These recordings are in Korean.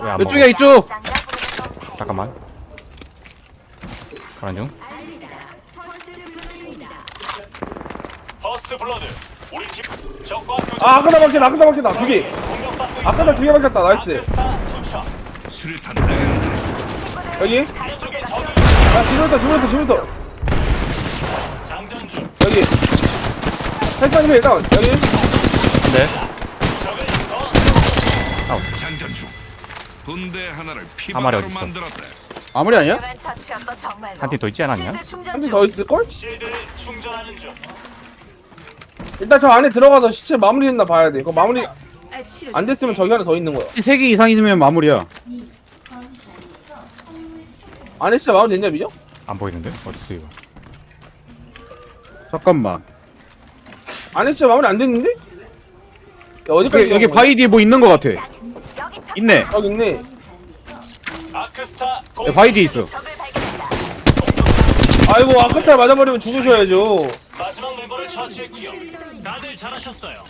왜안 먹어? 이쪽이야 이쪽 잠깐만. 가는 중. 퍼스트 블러드 우리 팀 적과 교전 아 아까다 박혔다 아까다 박혔다 두개 공격받고 아까다 두개 박혔다 나이스 아크스타 투척 수류탄 나간다. 여기 이쪽에 야 뒤로부터 뒤로부터 뒤로부터 장전 중 여기 살짝이면 일단 여기 네. 군대 하나를 한 마리 피바다로 어딨어? 만들었다. 아무리 아니야? 한팀 더 있지 않았냐? 한개더 있을걸? 실드를 충전하는 중 일단 저 안에 들어가서 시체 마무리 했나 봐야 돼 그거 마무리 안 됐으면 저기 하나 더 있는 거야 3개 이상 있으면 마무리야 안에 시체 마무리 됐냐 미죠? 안 보이는데? 어딨어 이거? 잠깐만 안에 시체 마무리 안 됐는데? 야, 어디까지 여기, 거야? 바위 뒤에 뭐 있는 거 같아 있네. 여기 있네. 아크스타 공 여기 바위 뒤에 있어 아이고 아까타 맞아버리면 죽으셔야죠. 마지막 멤버를 처치했고요. 다들 잘하셨어요.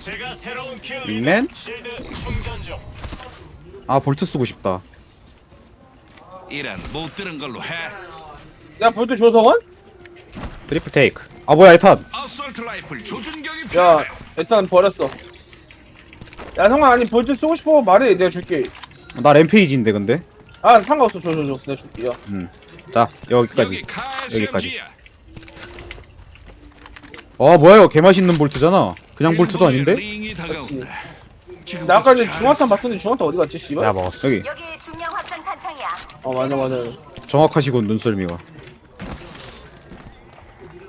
제가 새로운 킬 윙맨? 실드 충전 중. 아 볼트 쓰고 싶다. 이란 못 들은 걸로 해. 야 볼트 조성원? 트리플 테이크. 아 뭐야 에탄. 어설트 라이플 조준경이 야 필요해. 일단 버렸어 야 성아 아니 볼트 쓰고 싶어 말해 내가 줄게 나 램페이지인데 근데 아 상관없어 줘줘줘 내가 줄게 야 자 여기 여기까지. 여기까지. 아 뭐야 이거 개맛있는 볼트잖아 그냥 볼트도 아닌데? 나 아까 이제 잘했어. 중화탄 봤었는데 중화탄 어디 갔지 씨발? 내가 먹었어. 여기 여기 중량 확장 탄창이야. 어 맞아 맞아 정확하시군 눈썰미가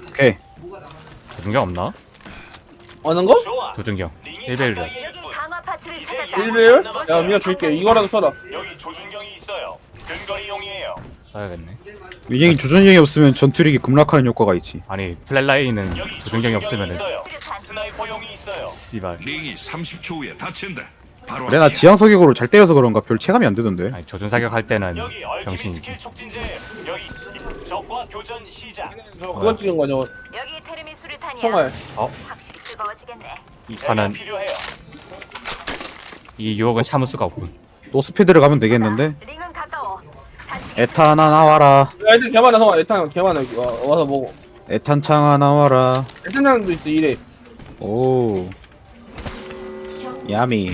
오케이 두준경 없나? 어는 거? 두준경. 링이 1대1 이제 찾았다. 1배율? 야 미야 줄게 이거라도 써라 여기 조준경이 있어요 근거리용이에요 써야겠네. 민영이 조전형이 없으면 전투력이 급락하는 효과가 있지 아니 여기 두준경이 조준경이 없으면은 있어요. 스나이퍼용이 있어요 씨발. 링이 30초 후에 다친다. 바로 그래 나 앞이야. 지향 석역으로 잘 때려서 그런가 별 체감이 안 되던데 아니 조준 사격할 때는 여기 얼티밋 병신이지. 스킬 촉진제 여기 적과 교전 시작 저 그거 찍은 거죠 여기 테르미 수류탄이야. 총알 확실히 뜨거워지겠네. 이 제가 판은 필요해요 이 유혹은 참을 수가 없군. 노스패드를 가면 되겠는데? 링은 가까워. 단지 에탄 하나 나와라. 야 애들 개 많아 성아. 애탄 개 많아 여기. 와, 와서 먹어. 에탄창 하나 나와라. 애탄장도 있어 이래. 오. 야미.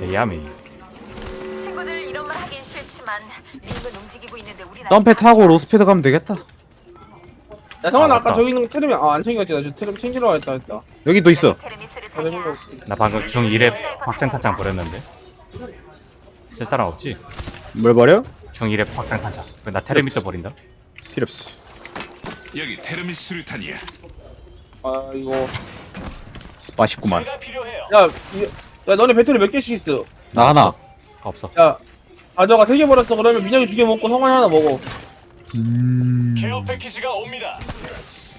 대야미. 친구들 이런 말 하긴 싫지만 링은 움직이고 있는데 우리는 덤패 타고 로스패드 가면 되겠다 야나 아, 아 까 맞다. 저기 있는 거 테르미 아안 챙겼지 나저 테르미 챙기러 가겠다 했다 여기도 있어 테르미 아. 내가 나 방금 중 1에 확장탄창 버렸는데. 쓸 사람 없지? 뭘 버려? 중 1에 확장탄창. 그나 테레미터 버린다. 필요 없어 여기 테르미스 수류탄이야. 아 이거 맛있구만 야, 이- 야 너네 배터리 몇 개씩 있어 나 하나 없어. 야 가져가 세 개 버렸어 그러면 민혁이 두 개 먹고 성환이 하나 먹어 음... 케어 패키지가 옵니다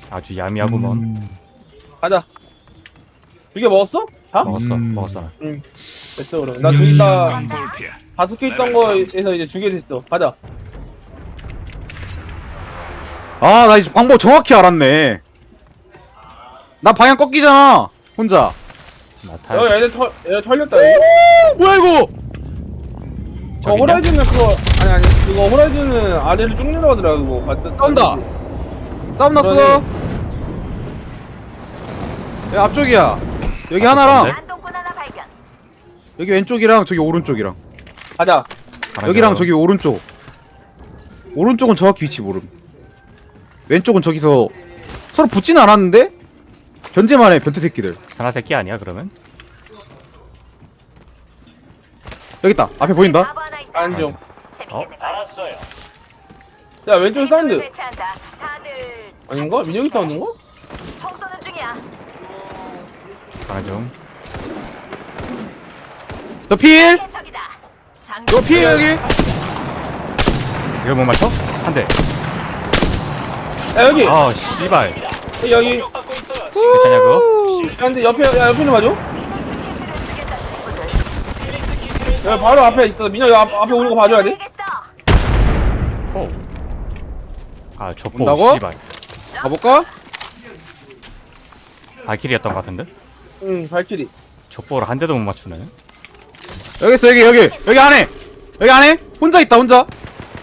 아주 야미하구먼. 가자 두 개 먹었어? 다? 먹었어. 음. 먹었어. 나. 응 됐어 그럼 나둘다 방볼트야. 다섯 개 있던 거에서 이제 두 개 됐어 가자 아 나 이제 방법 정확히 알았네 나 방향 꺾이잖아 혼자 나 탈. 야 얘들 털 얘들 털렸다 오 뭐야 이거 저 호라이즌은 그거 아니 아니 그거 호라이즌은 아래를 쭉 내려가더라 그거 갔다 싸운다 싸움 났어. 야 앞쪽이야. 여기 하나랑. 하나 발견. 여기 왼쪽이랑 저기 오른쪽이랑. 가자. 여기랑 중. 저기 오른쪽. 오른쪽은 정확히 위치 모름. 왼쪽은 저기서 서로 붙진 않았는데? 견제만 해 변태 새끼들. 사나 새끼 아니야 그러면? 여기 있다. 앞에 보인다. 바보 하나 있다. 안정 재밌겠는 걸. 알았어요. 야 왼쪽 사운드. 배치한다. 다들 아닌가? 민혁이 사운드인가? 총 쏘는 중이야. 중. 너필. 장. 너필 여기 이걸 못 맞춰? 한 대. 야 여기 아 씨발. 여기 공격받고 있어요 괜찮냐 그거? 야 근데 옆에 야 옆에는 맞아? 피닉스 키트를 쓰겠다 친구들. 피닉스 키트를 야 바로 앞에 있어 민혁이 앞, 앞에 오는 거 봐줘야 돼 해야겠어. 호. 아 온다고? 씨발. 가볼까? 발키리였던 것 같은데? 응 발키리 족보를 한 대도 못 맞추네. 여기 있어 여기 여기 여기 안에 여기 안에 혼자 있다 혼자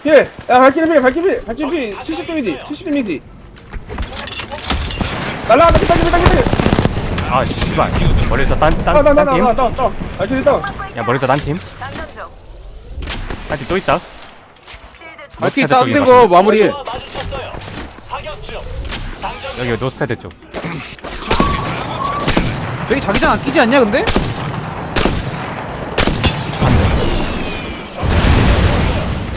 예, 야 발키리 필, 발키리 필, 발키리 필, 70점이지, 70점이지. 날라간다, 피타기, 피타기, 피타기. 아 씨발 머리에서 나, 나, 나, 나, 나, 딴딴팀야 나, 나. 발키리 다운. 머리에서 딴 팀 장전 중. 딴 팀 또 있다 실드 발키 노스패드 짠 쪽인가 거 마무리해 마주쳤어요. 여기 노스패드 쪽 저기 자기장 안 끼지 않냐 근데?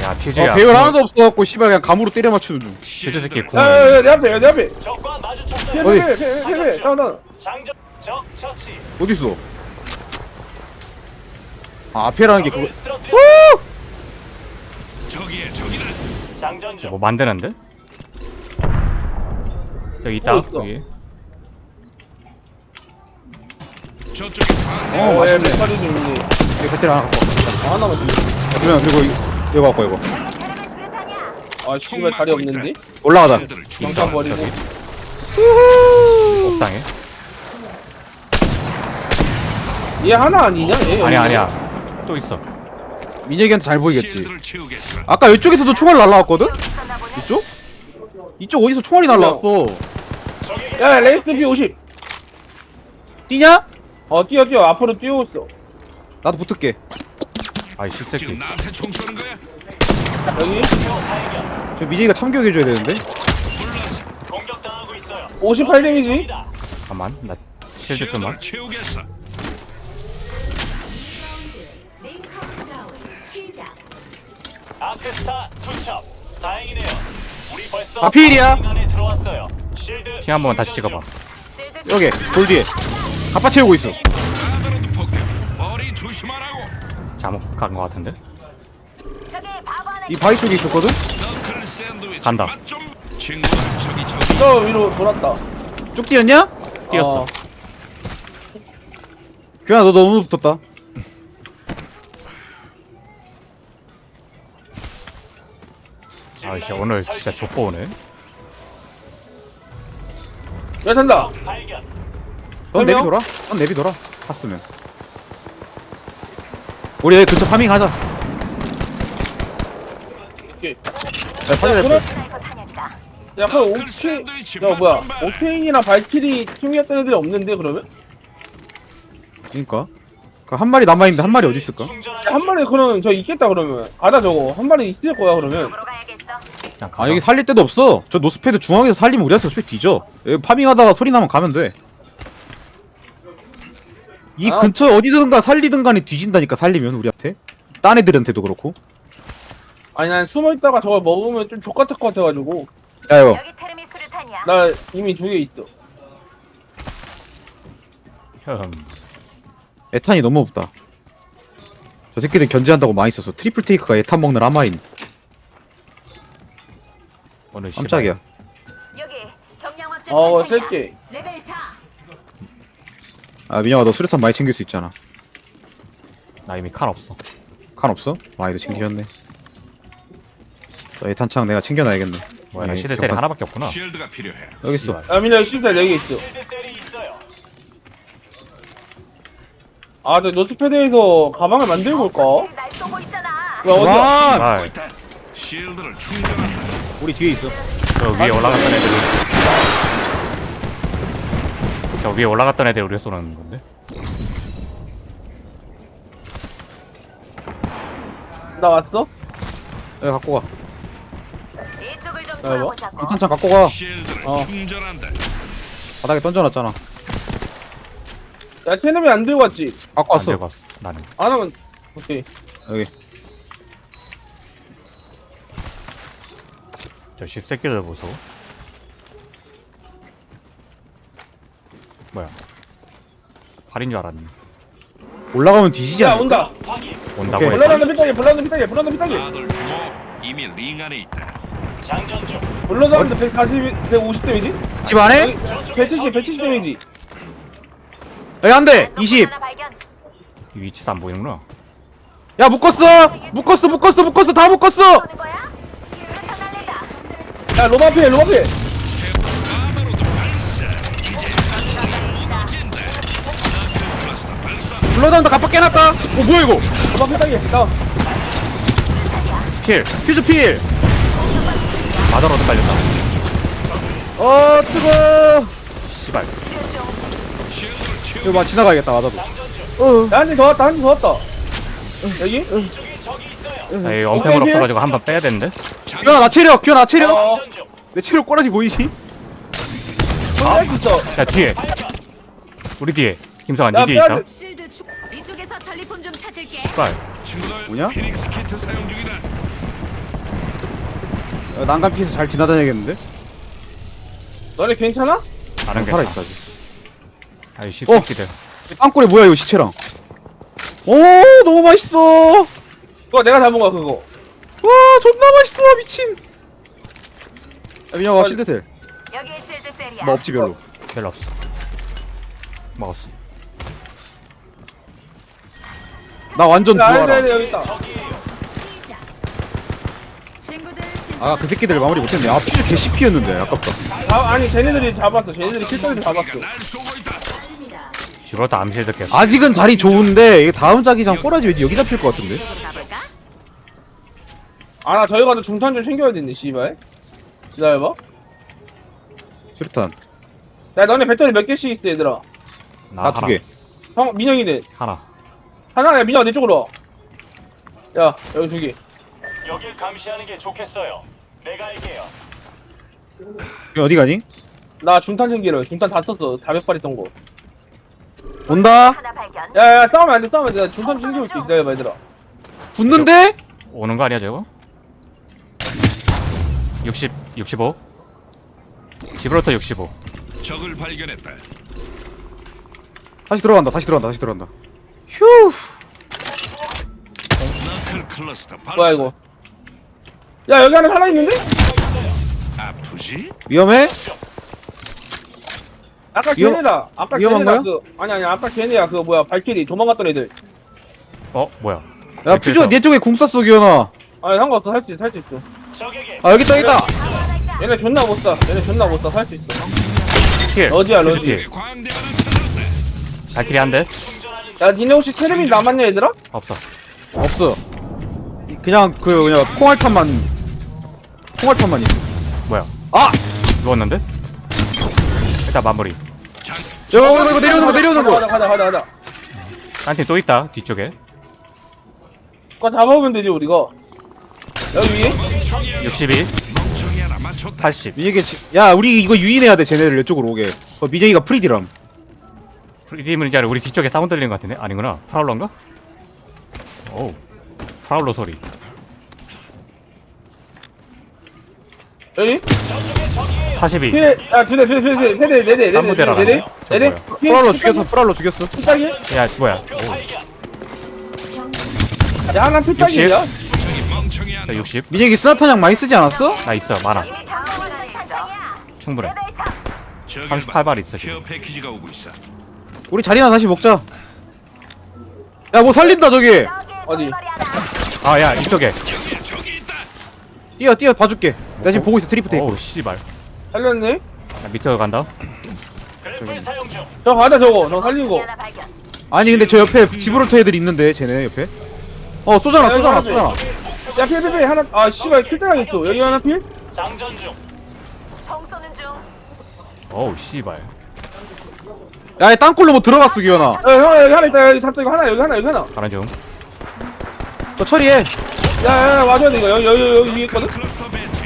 야 퓨즈야 어 배열 하나도 없어갖고 씨발 그냥 감으로 때려 맞추는 중 퓨즈 새끼 아, 궁 야, 야, 야, 내 앞에, 내 앞에. 적과 어디? 다운. 장전 적 처치. 어딨어 아 앞에라는 게 그거 쓰러뜨려. 저기에 저기다. 장전 중. 뭐 만드는데? 여기 있다 어, 있어. 여기 저쪽에 다어 어, 예, 맞네 있네. 여기 배터리 하나 갖고 와 아, 하나만 좀. 그러면 그리고 이- 이거 갖고 와, 이거. 아, 씨발 자리 없는데? 올라가자 장판 충전. 버리고. 옥상에 얘 하나 아니냐? 얘 아니야 여기. 아니야 또 있어 민혁이한테 잘 보이겠지 채우겠어. 아까 이쪽에서도 총알 날라왔거든? 이쪽? 이쪽 어디서 총알이 날라왔어 야, 레이스 P50. 뛰냐? 어, 뛰어, 뛰어. 앞으로 뛰고 있어. 나도 붙을게 아이 지금 씹새끼 나한테 총 쏘는 거야? 여기. 저 민혁이가 참교육해줘야 되는데 물러서. 공격당하고 있어요. 58 데미지. 잠깐만 나 실드 좀만 채우겠어. 아크스타 투첩. 다행이네요. 우리 벌써 아, 필이야. 안에 들어왔어요. 피 한 번 다시 찍어봐 여기 돌 뒤에 갑바 채우고 있어 하나로도 폭격. 머리 조심하라고. 잘못 간거 같은데? 저기 바보 하나 이 바위 쪽에 있었거든? 너클 샌드위치. 간다. 맛 좀. 친구들 저기 저기. 저 위로 돌았다. 쭉 뛰었냐? 뛰었어 어. 규현아 너 너무 붙었다 아이씨 오늘 진짜 족보 오네 야, 산다. 발견. 넌 내비 설명? 돌아? 넌 내비 돌아 갔으면 우리 여기 근처 파밍하자 야 오케이. 파밍할 그래? 스나이퍼 탄약이다. 야, 그 너클 오케 샌드위치 야, 맛 뭐야. 오케인이나 발키리 팀이었던 애들이 없는데, 그러면? 그니까 그한 마리 남아있는데 한 마리 어디 있을까? 야, 한 마리 그러면 저 있겠다, 그러면. 가자, 저거. 한 마리 있을 거야, 그러면. 가야겠어. 그냥 아 여기 살릴 데도 없어. 저 노스패드 중앙에서 살리면 우리한테 어차피 뒤져. 여기 파밍하다가 소리 나면 가면 돼이 아. 근처 어디든가 살리든 간에 뒤진다니까 살리면 우리한테. 딴 애들한테도 그렇고. 아니, 난 숨어 있다가 저걸 먹으면 좀 족같을 것 같아가지고. 야 이거 여기 테레미 수류탄이야. 나 이미 두 개 있어. 흠 에탄이 너무 없다. 저 새끼들 견제한다고 많이 썼어 트리플 테이크가 에탄 먹는 아마인 오늘 씨발. 깜짝이야 여기 경량 확장 어, 탄창이야. 세 개. 레벨 4. 아 민영아 너 수류탄 많이 챙길 수 있잖아 나 이미 칼 없어 칸 없어? 많이도 챙기셨네 저 에탄창 내가 챙겨놔야겠네 뭐야 나 예, 시드 셀이 경관- 하나밖에 없구나 쉴드가 필요해. 여기 있어 아, 민아, 진짜 네개 있어. 아, 저 노스패드에서 가방을 만들고 올까? 적들이 날 쏘고 있잖아. 야, 어디야? 와. 쉴드를 충전한다. 우리 뒤에 있어 저 위에 올라갔던 애들 저 위에 올라갔던 애들 우리 쏘는 건데 나 왔어? 여기 갖고 가 이쪽을 좀 뭐? 돌아보자고. 에탄창 갖고 가 어. 충전한다. 바닥에 던져놨잖아 야, 체념이 안 들고 왔지? 갖고 안 왔어 들고 왔어 나는 안 하면, 오케이. 여기 저 씹새끼들 보소 뭐야 팔인 줄 알았네 올라가면 뒤지지 야, 않을까? 온다. 온다고 오케이. 했어 블러드 피타게, 블러드 피타게, 블러드 피타게. 아들 주목. 이미 링 안에 있다. 장전 중. 하는데 140, 150 데미지? 집 안에? 170, 170 데미지. 여기 한대 단독 20. 하나 발견. 이 위치도 안 보이는구나 야 묶었어 묶었어 묶었어 묶었어 다 묶었어 오는 거야? 수류탄 날린다. 야, 터진다. 너클 클러스터 발사. 블러드한테 갑박 깨놨다 어 뭐야 이거 도박 피딱이 다운 필 퓨즈 필! 마더로도 빨렸다 어 뜨거 씨발 이거 막 지나가야겠다 맞아도 어 야, 한대더 왔다, 한대더 왔다. 여기? 있어요. 나 이거 엄폐물 없어가지고 한 번 빼야 되는데 기현아 나 체력 기현아 나 체력 어. 내 체력 꼬라지 보이지? 할수 있어. 야 뒤에 우리 뒤에 김성환 야, 니 뒤에 빼야 있어 돼. 실드 축. 이쪽에서 전리품 좀 찾을게. 친구들 뭐냐? 피닉스 키트 사용 중이다. 어, 난간 피해서 잘 지나다녀야겠는데? 너네 괜찮아? 다른 게 살아있어 아직 아이 어. 씨새끼들 이 빵꼬리 뭐야 이거 시체랑 오 너무 맛있어 그거 내가 잡은 거야, 그거. 와 존나 맛있어 미친 야 민혁아 실드셀 여기에 실드 셀이야. 뭐 없지 별로 별로 없어 먹었어 나 완전 야, 아니, 좋아라 아니, 여기 있다. 친구들 진짜. 아 그 새끼들 마무리 못했네 아 퓨즈 개씨 피였는데 아깝다 아, 아니, 쟤네들이 잡았어. 쟤네들이 필터를 잡았어. 집으로 또 암실드 깼어 아직은 자리 좋은데 이게 다음 자기장 꼬라지 왠지 여기 잡힐 것 같은데? 아, 나 저희 가서 중탄 좀 챙겨야 되는데, 씨발. 기다려봐. 수류탄 야, 너네 배터리 몇 개씩 있어, 얘들아. 나나 두개 형, 민영이네. 하나 하나, 야, 민영, 내 쪽으로 와. 야, 여기 두 개. 여길 감시하는 게 좋겠어요. 내가 할게요. 어디 가니? 나 중탄 챙기러. 중탄 다 썼어. 400발 있던 거. 온다 하나 발견. 야, 야, 싸우면 안 돼, 싸우면 안 돼. 나 중탄 챙겨올게. 기다려봐, 얘들아. 붙는데? 오는 거 아니야 저거? 60 65 집으로부터 65 적을 발견했다. 다시 들어간다 다시 들어간다 다시 들어간다 휴 너클 클러스터 발사. 뭐야, 이거. 야, 여기 안에 하나 있는데? 아프지? 위험해? 아까 위험- 걔네다. 아까 위험한 걔네다. 거야? 그, 아니, 아니, 아까 걔네야. 그, 뭐야, 발키리. 도망갔던 애들. 어 뭐야 야 퓨즈가 네 쪽에 궁 쐈어 기현아 아니, 상관없어. 할 수 있어, 할 수 있어. 아 여기 있다 여기 있다 얘네 존나 못 쏴. 얘네 존나 못 쏴. 할수 있어. 필 러지야, 러지. 광대 하나 찾았다. 발키리 한 대 야, 니네 혹시 테레비 남았냐, 얘들아? 없어 없어 그냥 그 그냥 콩알탄만 콩알탄만 있어 뭐야 아! 누웠는데? 일단 마무리 장 이거 이거 내려오는 거 내려오는 가자, 거 가자, 가자, 가자. 딴팀 또 있다 뒤쪽에 그거 잡아오면 되지, 우리가. 여기 위에? 62 80 민혁이 야 우리 이거 유인해야 돼 쟤네를 이쪽으로 오게 어, 민혁이가 프리디럼 프리디문이 아니라 우리 뒤쪽에 사운드 들리는 것 같은데? 아니구나 프라울러인가? 오우 프라울러 소리 여기? 42 피해, 아, 두 대, 두 대, 두 대, 세 대, 네 대, 네 대, 네 대, 네 대, 네 대. 프라울러 죽였어 프라울러 죽였어 필살기? 야 뭐야 오. 야, 하나 필살기야. 자, 60. 미제기 스나타장 많이 쓰지 않았어? 나 있어, 많아. 충분해. 38발 있어, 지금. 우리 자리나 다시 먹자. 야, 뭐 살린다, 저기! 어디? 아, 야, 이쪽에. 뛰어, 뛰어, 봐줄게. 나 지금 보고 있어, 드리프트. 어우, 씨발. 살렸네? 나 밑으로 간다. 저 가자 저거 저 살리고 아니, 근데 저 옆에 지브롤터 애들 있는데, 쟤네 옆에. 어, 쏘잖아, 쏘잖아, 쏘잖아. 야, 필, 필, 필, 하나, 아, 씨발, 필딱이 있어. 여기 하나 필? 장전 중. 총 쏘는 중. 어우 씨발 야이 땅굴로 뭐 들어갔어 기현아 야, 형, 여기 하나 있다. 여기 잡자, 이거 하나, 여기 하나, 여기 하나. 가는 중저 처리해 야, 야, 야, 와줘야 돼, 이거. 여기, 여기, 여기 위에 있거든? 클러스터 배치.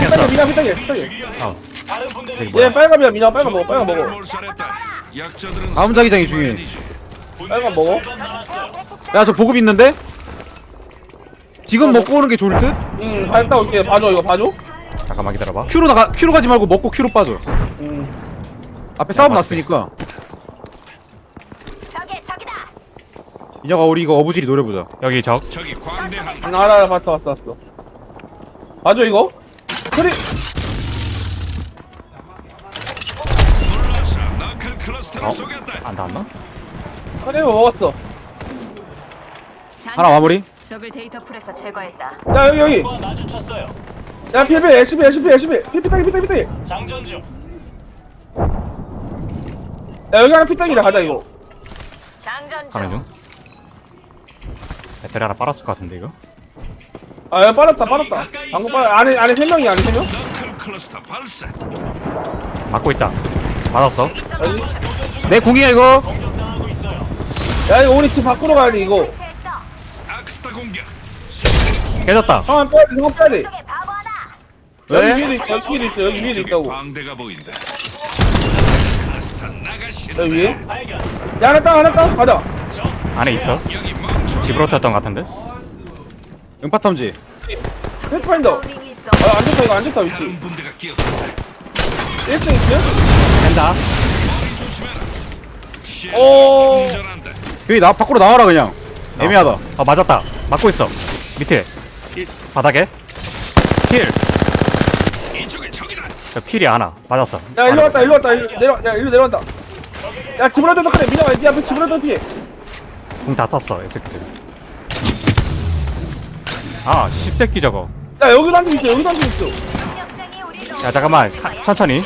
필딱이, 미나, 필딱이, 필딱이. 아 다른 분들은 여기 뭐야 얘 빨간이야, 미나, 빨간 먹어, 빨간 먹어. 몰살했다. 약자들은 다음 자기장이 중요해. 빨간 먹어. 야 저 보급 있는데? 지금 먹고 오는 게 좋을 듯? 응, 갔다 올게. 봐줘, 이거 봐줘. 잠깐만 기다려봐 큐로 나가 큐로 가지 말고 먹고 큐로 빠져 응. 앞에 싸움. 났으니까 저기 저기다. 인혁아 우리 이거 어부지리 노려보자 여기 적 저기 광대 하나. 응, 알아, 알아, 봤어, 봤어, 봤어. 봐줘, 이거. 클러스터를 어? 안 닿았나? 소리 먹었어. 하나 마무리 적을 데이터 풀에서 제거했다. 야, 여기, 여기. 과 마주쳤어요. 야, 필, 필, SP, SP, SP. 필, 필딱이, 필딱이, 필딱이. 장전 중. 야, 여기 하나 필딱이다, 가자, 이거. 장전 가는 중. 중. 배터리 하나 빨았을 것 같은데 이거. 아 야 빨았다 빨았다 방금 빨 안에 안에 세 명이 안에 세 명 너클 클러스터 발사. 맞고 있다. 맞았어. 내 궁이야 이거. 야 이거 우리 집 밖으로 가야 돼 이거 아크스타 공격. 깨졌다. 형한 빼야 돼 형한 빼야 돼. 왜? 여기 위에도 있어 여기 위에도 있어 여기 위에도 있다고 광대가 보인다. 클러스터 나가신다. 여기 위에. 야 하나 땅 하나 땅 가자 안에 있어. 여기. 집으로 튀었던 것 같은데. 응파 탐지 패스파인더 있어. 아 안 좋다 이거 안 좋다 위치 다른 분대가 끼었다. 1등 있어요? 된다. 시야 오. 충전한다. 여기 나 밖으로 나와라 그냥 애매하다 어 맞았다. 맞고 있어. 밑에. 이, 바닥에. 필. 이쪽에 적이다. 저 필이 하나. 맞았어. 야 일로 왔다 일로 왔다 일로 내려 야 일로 내려왔다 야 집으로 던져 그래 민영아 니 앞에 집으로 던지 궁다 탔어. 이 새끼들. 아, 십새끼 저거. 야 여기도 한팀 있어 여기도 한팀 있어 야 잠깐만. 하- 천천히.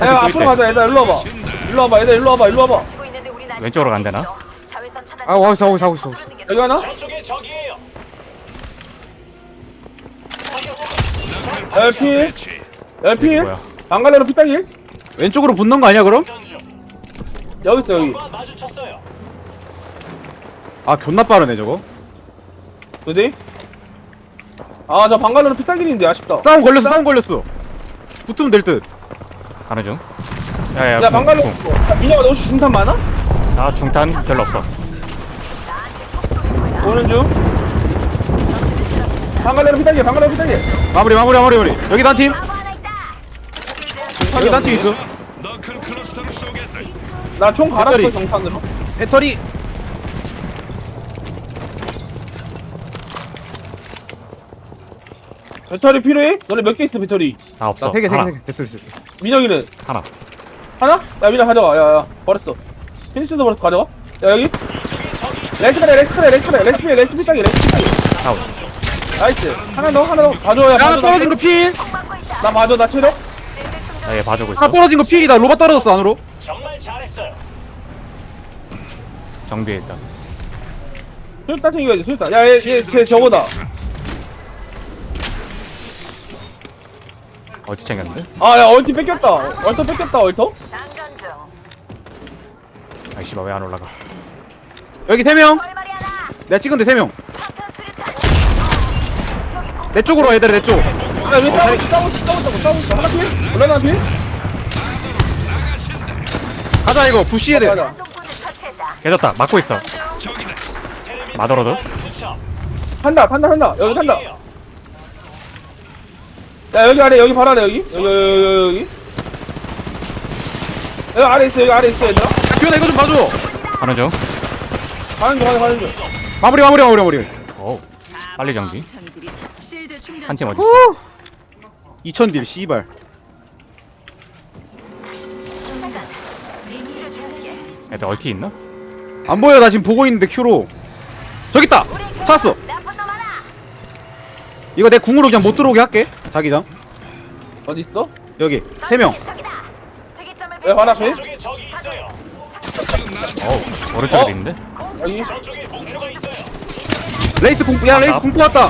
야또 앞으로. 가자 얘들아 일로 와봐 일로 와봐 얘들아 일로 와봐 일로 와봐 왼쪽으로 간대나? 아, 하고 있어, 하고 있어, 하고 있어. 여기 하나? 저쪽에 적이에요. LP 배치. LP 뭐야? 방갈레로 피딱이 왼쪽으로 붙는 거 아니야 그럼? 여기 있어 여기 과 마주쳤어요. 아 존나 빠르네 저거 어디? 아저 방갈레로 피딱이인데 아쉽다 싸움 걸렸어 싸움 걸렸어 붙으면 될 듯 가는 중. 야야. 야 방갈레 민영아 너 혹시 중탄 많아? 아 중탄 별로 없어. 보는 중 방갈레로 피딱이 방갈레로 피딱이 마무리 마무리 마무리 마무리 여기 단팀. 여기 단팀 있어 너클 클러스터를 쏘겠다. 나총 갈았어 배터리. 정탄으로 배터리 배터리 필요해? 너네 몇 개 있어 배터리? 다 없어. 나세개세개 하나. 세개 됐어 됐어 됐어 민영이는 하나. 하나? 야 민영 가져가 야야 버렸어 피니스도 버렸어 가져가 야 여기 레스크래 레스크래 레스크래 레스크 피딱이 레스크 피딱이 아웃. 나이스 하나 더 하나 더 가져야 야 하나 떨어진 거 필! 나 봐줘 나 체력 실드 충전. 나얘 봐주고 있어. 하나 떨어진 거 필이다 로봇 떨어졌어 안으로 정말 잘했어요. 정비해 있다. 수류탄 챙겨야지 수류탄 야얘얘쟤 저거다 어디 챙겼는데? 아 야 얼티 뺏겼다 얼터 뺏겼다 얼터. 아이 씨발 왜 안 올라가? 여기 세 명내 뻘말이 하나. 찍은데 세 명내 수류탄. 여기 꼭 쪽으로 와 얘들아 내쪽 야 왜 싸우고 있어 싸우고 있어 싸우고 있어 싸우고 있어 하나 필? 올라가 필? 가자 이거 부시해야 돼 가자. 깨졌다. 맞고 있어. 마더러도? 탄다 탄다 탄다 여기 탄다 야 여기 아래 여기 바로 아래 여기 여기 여기 여기 여기 여기 아래 있어 여기 아래 있어 얘들아 규현아 이거 좀 봐줘 가는 중. 가는 중 가는 중 마무리 마무리 마무리 마무리 오. 빨리 정비. 한팀 어디? 후 2000딜 씨발. 애들 얼티 있나? 안 보여 나 지금 보고 있는데 큐로 저기 있다 찾았어. 이거 내 궁으로 그냥 못 들어오게 할게 자기장 어디 있어? 여기 세명 왜 있어요. 어우. 오른쪽에도 어? 있는데? 여기 저쪽에 목표가 있어요. 레이스 궁, 야 레이스 궁 왔다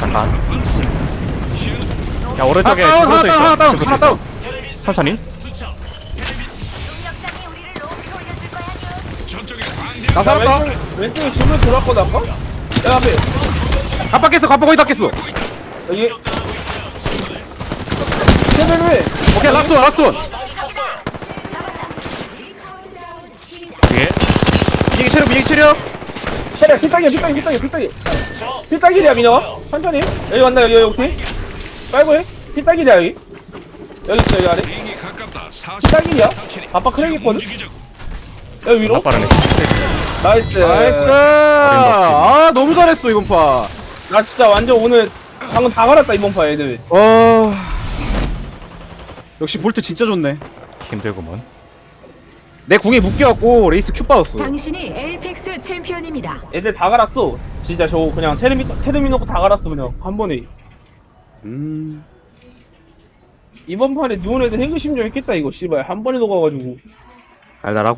잠깐. 야 오른쪽에 다운 집으로 하나 다운 하나 다운 하나. 다운 천천히. 우리를 높이 올려줄 거야. 나나 살았다 왼쪽 왼쪽에 집으로 들어왔거든 아까? 야 앞에 갑박 깼어 갑박 거의 다 깼어 여기 세배배 오케이 라스트 원 라스트 원 위에. 민혁 이 체력 그래 피딱이야 피딱이 피딱이 피딱이. 피딱이야 민영아 천천히. 여기 왔나 여기 여기 오케이 빨고 해. 피딱이야 여기. 여기 있어 여기 아래. 링이 가깝다. 40. 피딱이야. 아빠 크랙 있거든? 움직이자고. 여기 위로? 나 빠르네. 나이스. 나이스. 아 너무 잘했어 이번 파. 나 진짜 완전 오늘 방금 다 갈았다 이번 파 애들. 어... 역시 볼트 진짜 좋네. 힘들구먼. 내 궁에 묶여갖고 레이스 큐 빠졌어 당신이 에이펙스 챔피언입니다. 애들 다 갈았어. 진짜 저 그냥 테르미 테르미 놓고 다 갈았어 그냥. 한 번에. 음... 이번 판에 누운 애들 행그 심정 했겠다 이거 씨발. 한 번에 녹아가지고. 달달하고